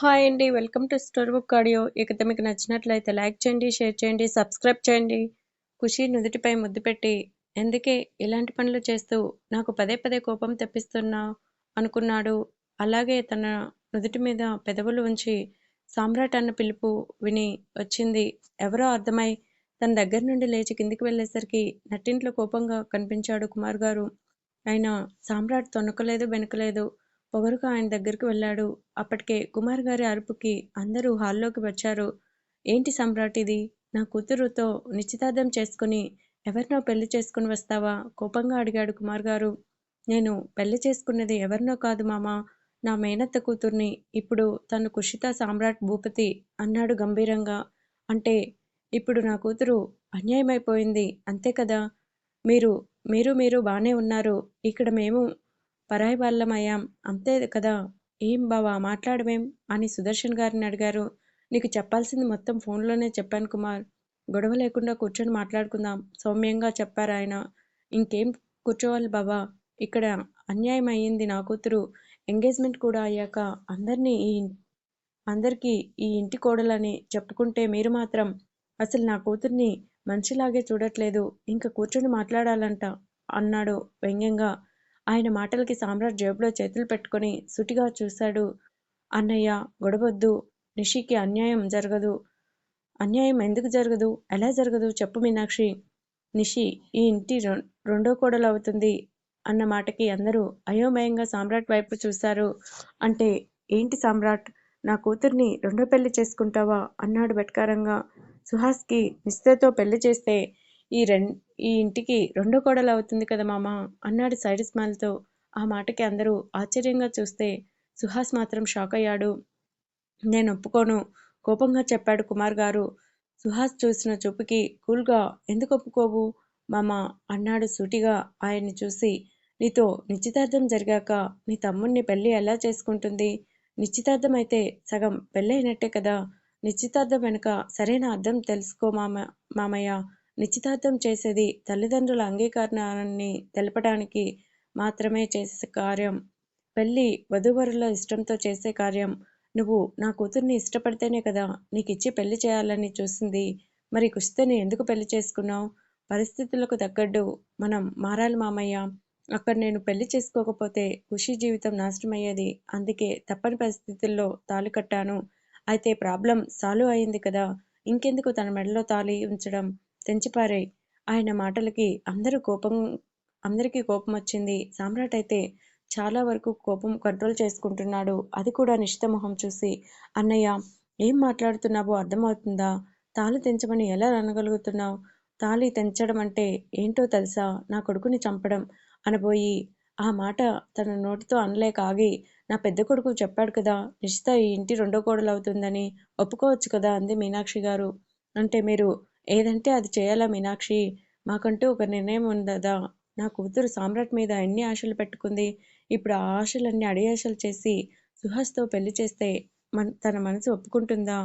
Hi అండి. Welcome to story book audio. ఇకతో మీకు నచ్చినట్లయితే లైక్ చేయండి, షేర్ చేయండి, సబ్స్క్రైబ్ చేయండి. ఖుషి నుదుటిపై ముద్దు పెట్టి, ఎందుకే ఇలాంటి పనులు చేస్తూ నాకు పదే పదే కోపం తెప్పిస్తున్నా అనుకున్నాడు. అలాగే తన నుదుటి మీద పెదవులు ఉంచి సామ్రాట్ అన్న పిలుపు విని వచ్చింది ఎవరో అర్థమై తన దగ్గర నుండి లేచి కిందికి వెళ్ళేసరికి నట్టింట్లో కోపంగా కనిపించాడు కుమార్ గారు. అయినా సామ్రాట్ తొనకలేదు వెనుకలేదు పొగరుగా ఆయన దగ్గరికి వెళ్ళాడు. అప్పటికే కుమార్ గారి అరుపుకి అందరూ హాల్లోకి వచ్చారు. ఏంటి సమ్రాట్ ఇది? నా కూతురుతో నిశ్చితార్థం చేసుకుని ఎవరినో పెళ్ళి చేసుకుని వస్తావా? కోపంగా అడిగాడు కుమార్ గారు. నేను పెళ్ళి చేసుకున్నది ఎవరినో కాదు మామా నా మేనత్త కూతుర్ని. ఇప్పుడు తను కుషిత సామ్రాట్ భూపతి అన్నాడు గంభీరంగా. అంటే ఇప్పుడు నా కూతురు అన్యాయమైపోయింది అంతే కదా? మీరు మీరు మీరు బాగానే ఉన్నారు. ఇక్కడ మేము పరాయి వాళ్ళమయ్యాం అంతే కదా? ఏం బావా మాట్లాడవేం? అని సుదర్శన్ గారిని అడిగారు. నీకు చెప్పాల్సింది మొత్తం ఫోన్లోనే చెప్పాను కుమార్. గొడవ లేకుండా కూర్చొని మాట్లాడుకుందాం సౌమ్యంగా చెప్పారాయన. ఇంకేం కూర్చోవాలి బావా? ఇక్కడ అన్యాయం అయ్యింది నా కూతురు ఎంగేజ్మెంట్ కూడా అయ్యాక అందరినీ ఈ అందరికీ ఈ ఇంటి కోడలని చెప్పుకుంటే మీరు మాత్రం అసలు నా కూతుర్ని మనిషిలాగే చూడట్లేదు. ఇంకా కూర్చొని మాట్లాడాలంట అన్నాడు వ్యంగ్యంగా. ఆయన మాటలకి సామ్రాట్ జేబులో చేతులు పెట్టుకొని సుటిగా చూశాడు. అన్నయ్య గొడవద్దు నిషికి అన్యాయం జరగదు. అన్యాయం ఎందుకు జరగదు? ఎలా జరగదు? చెప్పు మీనాక్షి. నిషి ఈ ఇంటి రెండో కోడలు అవుతుంది అన్న మాటకి అందరూ అయోమయంగా సామ్రాట్ వైపు చూశారు. అంటే ఏంటి సామ్రాట్? నా కూతుర్ని రెండో పెళ్ళి చేసుకుంటావా? అన్నాడు వెటకారంగా. సుహాస్కి నిశ్చితతో పెళ్ళి చేస్తే ఈ రెం ఈ ఇంటికి రెండో కోడలు అవుతుంది కదా మామ అన్నాడు సైడ్ స్మైల్తో. ఆ మాటకి అందరూ ఆశ్చర్యంగా చూస్తే సుహాస్ మాత్రం షాక్ అయ్యాడు. నేను ఒప్పుకోను కోపంగా చెప్పాడు కుమార్ గారు. సుహాస్ చూసిన చూపుకి కూల్గా ఎందుకు ఒప్పుకోవు మామ అన్నాడు సూటిగా ఆయన్ని చూసి. నీతో నిశ్చితార్థం జరిగాక నీ తమ్ముణ్ణి పెళ్ళి ఎలా చేసుకుంటుంది? నిశ్చితార్థం అయితే సగం పెళ్ళైనట్టే కదా? నిశ్చితార్థం వెనుక సరైన అర్థం తెలుసుకో మామ మామయ్య. నిశ్చితార్థం చేసేది తల్లిదండ్రుల అంగీకారాన్ని తెలపడానికి మాత్రమే చేసే కార్యం. పెళ్ళి వధూవరుల ఇష్టంతో చేసే కార్యం. నువ్వు నా కూతుర్ని ఇష్టపడితేనే కదా నీకిచ్చి పెళ్ళి చేయాలని చూసింది. మరి కుషితని ఎందుకు పెళ్ళి చేసుకున్నావు పరిస్థితులకు తగ్గట్టు మనం మారాలి మామయ్య. అక్కడ నేను పెళ్ళి చేసుకోకపోతే ఖుషి జీవితం నాశనమయ్యేది. అందుకే తప్పని పరిస్థితుల్లో తాళి కట్టాను. అయితే ప్రాబ్లం సాల్వ్ అయింది కదా? ఇంకెందుకు తన మెడలో తాళి ఉంచడం? తెంచిపారాయి ఆయన మాటలకి అందరూ కోపం అందరికీ కోపమొచ్చింది. సామ్రాట్ అయితే చాలా వరకు కోపం కంట్రోల్ చేసుకుంటున్నాడు. అది కూడా నిశిత మొహం చూసి. అన్నయ్య ఏం మాట్లాడుతున్నావో అర్థమవుతుందా? తాళి తెంచమని ఎలా అనగలుగుతున్నావు తాళి తెంచడం అంటే ఏంటో తెలుసా? నా కొడుకుని చంపడం అనబోయి ఆ మాట తన నోటితో అనలేక ఆగి నా పెద్ద కొడుకు చెప్పాడు కదా నిశిత ఈ ఇంటి రెండో కోడలు అవుతుందని ఒప్పుకోవచ్చు కదా అంది మీనాక్షి గారు. అంటే మీరు ఏదంటే అది చేయాలా మీనాక్షి? మాకంటూ ఒక నిర్ణయం ఉండదా? నా కూతురు సామ్రాట్ మీద ఎన్ని ఆశలు పెట్టుకుంది. ఇప్పుడు ఆ ఆశలన్నీ అడియాశలు చేసి సుహాస్తో పెళ్ళి చేస్తే మన తన మనసు ఒప్పుకుంటుందా?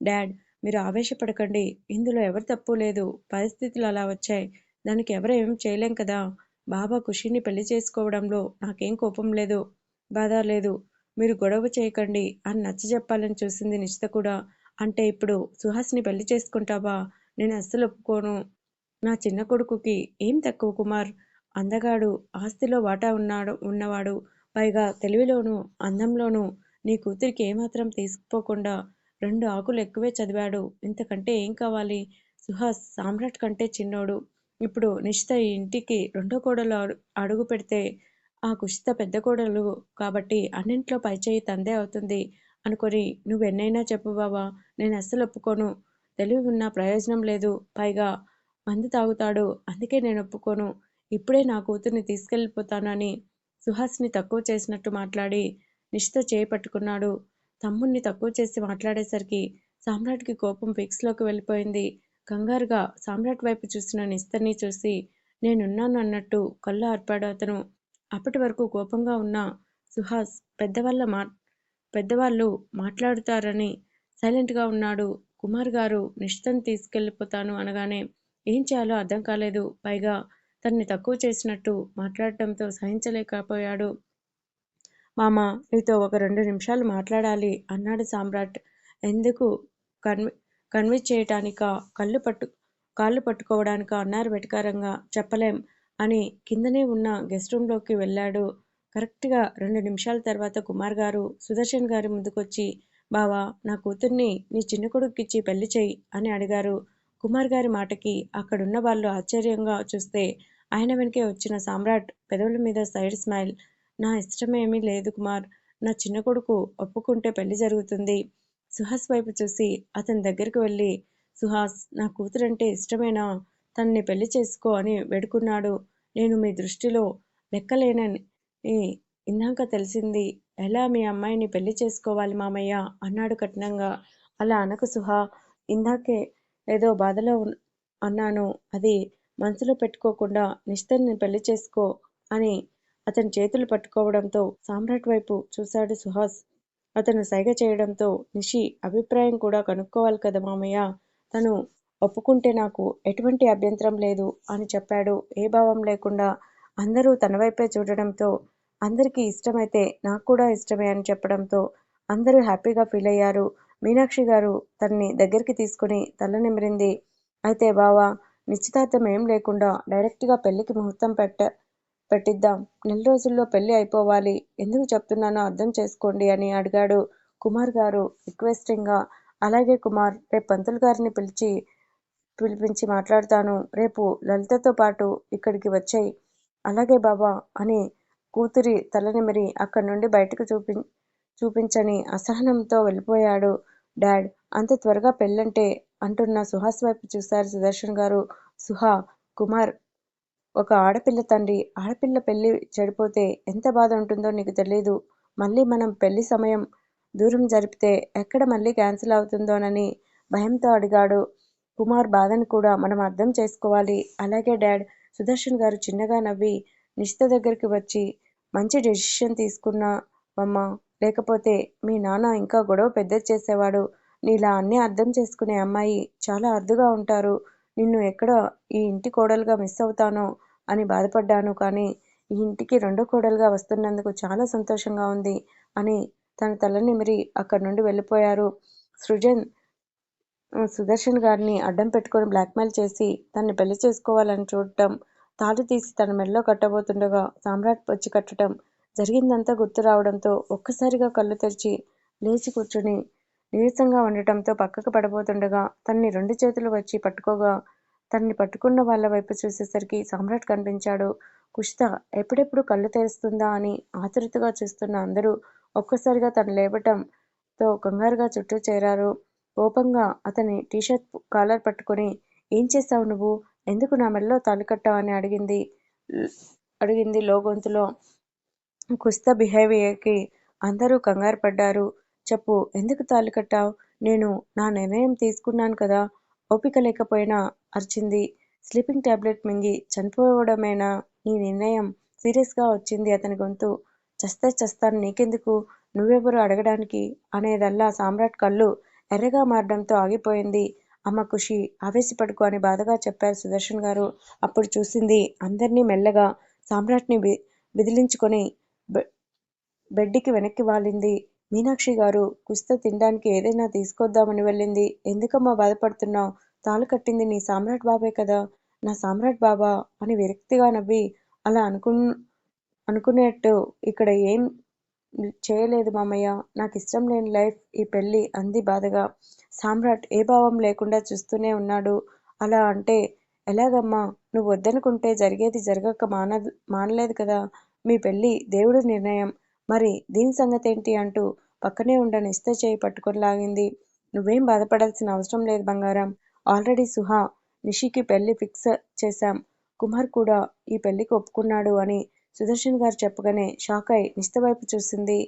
డాడ్ మీరు ఆవేశపడకండి. ఇందులో ఎవరు తప్పు లేదు. పరిస్థితులు అలా వచ్చాయి. దానికి ఎవరు ఏం చేయలేం కదా? బాబా ఖుషీని పెళ్ళి చేసుకోవడంలో నాకేం కోపం లేదు. బాధ లేదు. మీరు గొడవ చేయకండి అని నచ్చ చెప్పాలని చూసింది నిశిత కూడా. అంటే ఇప్పుడు సుహాస్ని పెళ్ళి చేసుకుంటావా? నేను అస్సలు ఒప్పుకోను. నా చిన్న కొడుకుకి ఏం తక్కువ కుమార్? అందగాడు, ఆస్తిలో వాటా ఉన్నాడు ఉన్నవాడు. పైగా తెలివిలోనూ, అందంలోనూ నీ కూతురికి ఏమాత్రం తీసుకుపోకుండా రెండు ఆకులు ఎక్కువే చదివాడు. ఇంతకంటే ఏం కావాలి? సుహాస్ సామ్రాట్ కంటే చిన్నోడు. ఇప్పుడు నిశిత ఈ ఇంటికి రెండో కోడలు అడుగు పెడితే ఆ కుషిత పెద్ద కోడలు కాబట్టి అన్నింట్లో పైచేయి తందే అవుతుంది అనుకొని నువ్వెన్నైనా చెప్పు బావా. నేను అస్సలు ఒప్పుకోను. తెలివి ఉన్నా ప్రయోజనం లేదు. పైగా మందు తాగుతాడు. అందుకే నేను ఒప్పుకోను. ఇప్పుడే నా కూతుర్ని తీసుకెళ్ళిపోతానని సుహాస్ని తక్కువ చేసినట్టు మాట్లాడి నిశిత చేపట్టుకున్నాడు తమ్ముణ్ణి తక్కువ చేసి మాట్లాడేసరికి సామ్రాట్కి కోపం ఫిక్స్లోకి వెళ్ళిపోయింది. కంగారుగా సామ్రాట్ వైపు చూసిన నిశితని చూసి నేనున్నాను అన్నట్టు కళ్ళు ఆర్పాడు అతను. అప్పటి వరకు కోపంగా ఉన్న సుహాస్ పెద్దవాళ్ళ మా పెద్దవాళ్ళు మాట్లాడుతారని సైలెంట్గా ఉన్నాడు. కుమార్ గారు నిశితని తీసుకెళ్ళిపోతాను అనగానే ఏం చేయాలో అర్థం కాలేదు. పైగా తన్ని తక్కువ చేసినట్టు మాట్లాడటంతో సహించలేకపోయాడు. మామ నీతో ఒక రెండు నిమిషాలు మాట్లాడాలి అన్నాడు సామ్రాట్. ఎందుకు? కన్వి కన్విన్స్ చేయటానికా? కళ్ళు పట్టు కాళ్ళు పట్టుకోవడానిక అన్నారు వెటకారంగా. చెప్పలేం అని కిందనే ఉన్న గెస్ట్ రూమ్లోకి వెళ్ళాడు. కరెక్ట్గా రెండు నిమిషాల తర్వాత కుమార్ గారు సుదర్శన్ గారి ముందుకొచ్చి బావా నా కూతుర్ని నీ చిన్న కొడుకుకిచ్చి పెళ్ళి చెయ్యి అని అడిగారు. కుమార్ గారి మాటకి అక్కడున్న వాళ్ళు ఆశ్చర్యంగా చూస్తే ఆయన వెనకే వచ్చిన సామ్రాట్ పెదవుల మీద సైడ్ స్మైల్. నా ఇష్టమేమీ లేదు కుమార్. నా చిన్న కొడుకు ఒప్పుకుంటే పెళ్ళి జరుగుతుంది. సుహాస్ వైపు చూసి అతని దగ్గరికి వెళ్ళి సుహాస్ నా కూతురంటే ఇష్టమేనా? తనని పెళ్ళి చేసుకో అని వేడుకున్నాడు. నేను మీ దృష్టిలో లెక్కలేనని ఇందాక తెలిసింది ఎలా మీ అమ్మాయిని పెళ్ళి చేసుకోవాలి మామయ్య? అన్నాడు కఠినంగా. అలా అనకు సుహా. ఇందాకే ఏదో బాధలో అన్నాను. అది మనసులో పెట్టుకోకుండా నిశ్చర్ని పెళ్ళి చేసుకో అని అతని చేతులు పట్టుకోవడంతో సామ్రాట్ వైపు చూశాడు సుహాస్. అతను సైగ చేయడంతో నిషి అభిప్రాయం కూడా కనుక్కోవాలి కదా మామయ్య? తను ఒప్పుకుంటే నాకు ఎటువంటి అభ్యంతరం లేదు అని చెప్పాడు. ఏ భావం లేకుండా అందరూ తన వైపే చూడడంతో అందరికీ ఇష్టమైతే నాకు కూడా ఇష్టమే అని చెప్పడంతో అందరూ హ్యాపీగా ఫీల్ అయ్యారు. మీనాక్షి గారు తనని దగ్గరికి తీసుకుని తల నిమిరింది. అయితే బావా నిశ్చితార్థం ఏం లేకుండా డైరెక్ట్గా పెళ్ళికి ముహూర్తం పెట్ట పెట్టిద్దాం. నెల రోజుల్లో పెళ్ళి అయిపోవాలి. ఎందుకు చెప్తున్నానో అర్థం చేసుకోండి అని అడిగాడు కుమార్ గారు రిక్వెస్టింగ్గా. అలాగే కుమార్ రేపు పంతులు గారిని పిలిచి పిలిపించి మాట్లాడతాను. రేపు లలితతో పాటు ఇక్కడికి వచ్చాయి. అలాగే బాబా అని కూతురి తలనిమిరి అక్కడి నుండి బయటకు చూపి చూపించని అసహనంతో వెళ్ళిపోయాడు. డాడ్ అంత త్వరగా పెళ్ళంటే అంటున్న సుహాస్ వైపు చూశారు సుదర్శన్ గారు. సుహా కుమార్ ఒక ఆడపిల్ల తండ్రి. ఆడపిల్ల పెళ్ళి చెడిపోతే ఎంత బాధ ఉంటుందో నీకు తెలీదు. మళ్ళీ మనం పెళ్ళి సమయం దూరం జరిపితే ఎక్కడ మళ్ళీ క్యాన్సిల్ అవుతుందోనని భయంతో అడిగాడు. కుమార్ బాధను కూడా మనం అర్థం చేసుకోవాలి. అలాగే డాడ్ సుదర్శన్ గారు చిన్నగా నవ్వి నిషిత దగ్గరికి వచ్చి మంచి డెసిషన్ తీసుకున్నావమ్మా లేకపోతే మీ నాన్న ఇంకా గొడవ పెద్దది చేసేవాడు. నీలా అన్నీ అర్థం చేసుకునే అమ్మాయి చాలా అరుదుగా ఉంటారు. నిన్ను ఎక్కడ ఈ ఇంటి కోడలుగా మిస్ అవుతానో అని బాధపడ్డాను కానీ ఈ ఇంటికి రెండో కోడలుగా వస్తున్నందుకు చాలా సంతోషంగా ఉంది అని తన తల నిమిరి అక్కడి నుండి వెళ్ళిపోయారు. సృజన్ సుదర్శన్ గారిని అడ్డం పెట్టుకొని బ్లాక్మెయిల్ చేసి తన్ని పెళ్ళి చేసుకోవాలని చూడటం తాడు తీసి తన మెడలో కట్టబోతుండగా సామ్రాట్ వచ్చి కట్టడం జరిగిందంతా గుర్తు రావడంతో ఒక్కసారిగా కళ్ళు తెరిచి లేచి కూర్చుని నీరసంగా ఉండటంతో పక్కకు పడబోతుండగా తన్ని రెండు చేతులు వచ్చి పట్టుకోగా తన్ని పట్టుకున్న వాళ్ళ వైపు చూసేసరికి సామ్రాట్ కనిపించాడు. కుష్త ఎప్పుడెప్పుడు కళ్ళు తెరుస్తుందా అని ఆతృతగా చూస్తున్న అందరూ ఒక్కసారిగా తను లేవటంతో కంగారుగా చుట్టూ చేరారు. కోపంగా అతని టీషర్ట్ కాలర్ పట్టుకుని ఏం చేశావు నువ్వు? ఎందుకు నా మెడలో తాళి కట్టావని అడిగింది. అడిగింది లోగొంతులో. కుస్తా బిహేవియర్కి అందరూ కంగారు పడ్డారు. చెప్పు ఎందుకు తాళి కట్టావు? నేను నా నిర్ణయం తీసుకున్నాను కదా. ఓపిక లేకపోయినా అరిచింది. స్లీపింగ్ టాబ్లెట్ మింగి చనిపోవడమేనా? నీ నిర్ణయం సీరియస్గా వచ్చింది అతని గొంతు. చస్తే చస్తాను నీకెందుకు? నువ్వెవరు అడగడానికి? అనేదల్లా సామ్రాట్ కళ్ళు ఎర్రగా మారడంతో ఆగిపోయింది. అమ్మ ఖుషి ఆవేశపడుకో అని బాధగా చెప్పారు సుదర్శన్ గారు. అప్పుడు చూసింది అందరినీ మెల్లగా సామ్రాట్ని బిదిలించుకొని బెడ్డికి వెనక్కి వాలింది. మీనాక్షి గారు కుస్త తినడానికి ఏదైనా తీసుకొద్దామని వెళ్ళింది. ఎందుకమ్మా బాధపడుతున్నావు? తాళు కట్టింది నీ సామ్రాట్ బాబే కదా. నా సామ్రాట్ బాబా అని విరక్తిగా నవ్వి అలా అనుకు అనుకునేట్టు ఇక్కడ ఏం చేయలేదు మామయ్య. నాకు ఇష్టం లేని లైఫ్ ఈ పెళ్ళి అంది బాధగా. సామ్రాట్ ఏ భావం లేకుండా చూస్తూనే ఉన్నాడు. అలా అంటే ఎలాగమ్మా నువ్వు వద్దనుకుంటే జరిగేది జరగక మాన మానలేదు కదా. మీ పెళ్ళి దేవుడి నిర్ణయం. మరి దీని సంగతేంటి అంటూ పక్కనే ఉండ నిస్త చేయి పట్టుకొని లాగింది. నువ్వేం బాధపడాల్సిన అవసరం లేదు బంగారం. ఆల్రెడీ సుహా నిషికి పెళ్ళి ఫిక్స్ చేశాం. కుమార్ కూడా ఈ పెళ్ళికి ఒప్పుకున్నాడు అని సుదర్శన్ గారు చెప్పగానే షాక్ అయి నిస్త వైపు చూసింది.